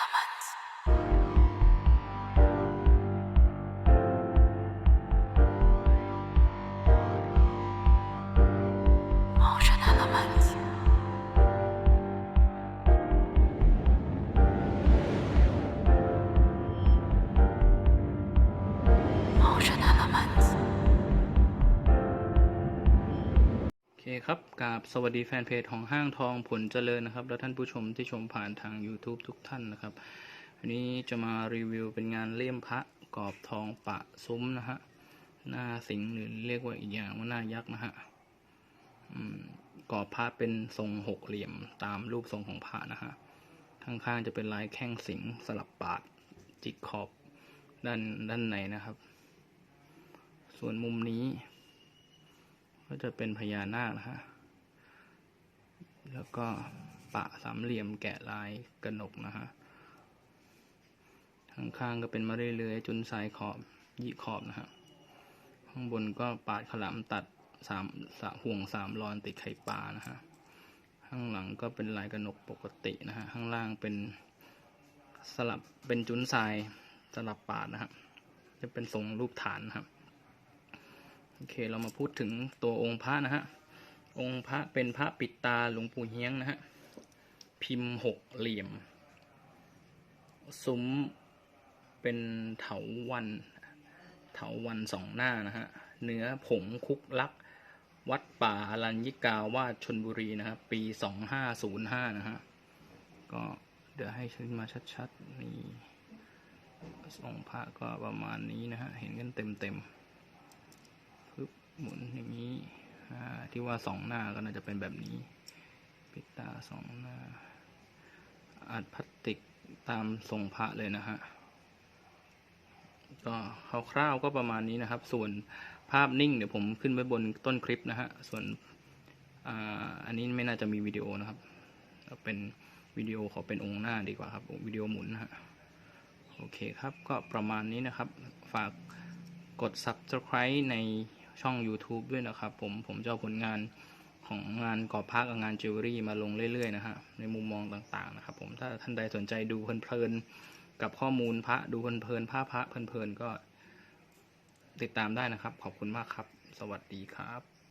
elements. อเคครับกราบสวัสดีแฟนเพจของห้างทองผลเจริญนะครับ และท่านผู้ชมที่ชมผ่านทาง YouTube ทุกท่านนะครับอันนี้จะมารีวิวเป็นงานเลี่ยมพระกรอบทองปะซุ้มนะฮะหน้าสิงหรือเรียกว่าอีกอย่างว่าหน้ายักษ์นะฮะกรอบพระเป็นทรงหกเหลี่ยมตามรูปทรงของพระนะฮะข้างๆจะเป็นลายแข้งสิงสลับปาดจิกขอบด้านด้านในนะครับ ส่วนมุมนี้ ก็จะเป็นพญานาคนะฮะ แล้วก็ปะสามเหลี่ยมแกะลายกระหนกนะฮะ ข้างๆก็เป็นมะเรื่อยๆจุนสายขอบยี่ขอบนะฮะ ข้างบนก็ปาดขลามตัดสามสห่วงสามรอนติดไข่ปลานะฮะ ข้างหลังก็เป็นลายกระหนกปกตินะฮะ ข้างล่างเป็นสลับเป็นจุนทรายสลับปาดนะฮะ จะเป็นทรงรูปฐานนะครับ โอเคเรามาพูดถึงตัวองค์พระนะฮะ องค์พระเป็นพระปิดตาหลวงปู่เฮียงนะฮะ พิมพ์หกเหลี่ยม ซุ้มเป็นเถาวัน เถาวันสองหน้านะฮะ เนื้อผงคุกลัก วัดป่าอรัญญิกาวาดชนบุรีนะครับ ปีสองห้าศูนย์ห้านะฮะ ก็เดี๋ยวให้ขึ้นมาชัดๆนี่องค์พระก็ประมาณนี้นะฮะ เห็นกันเต็มๆ หมุนอย่างนี้ที่ว่าสองหน้าก็น่าจะเป็นแบบนี้ปิดตาสองหน้าอัดพลาสติกตามทรงพระเลยนะฮะก็คร่าวๆก็ประมาณนี้นะครับ ส่วนภาพนิ่งเดี๋ยวผมขึ้นไว้บนต้นคลิปนะฮะส่วนอันนี้ไม่น่าจะมีวิดีโอนะครับเป็นวิดีโอขอเป็นองค์หน้าดีกว่าครับวิดีโอหมุนนะฮะโอเคครับก็ประมาณนี้นะครับ ฝากกด subscribe ใน ช่อง YouTube ด้วยนะครับผมผมจะเอาผลงานของงานก่อพักกับงานจิวเวลรี่มาลงเรื่อยๆนะฮะในมุมมองต่างๆนะครับผมถ้าท่านใดสนใจดูเพลินๆกับข้อมูลพระดูเพลินๆผ้าพระเพลินๆก็ติดตามได้นะครับ ขอบคุณมากครับ สวัสดีครับ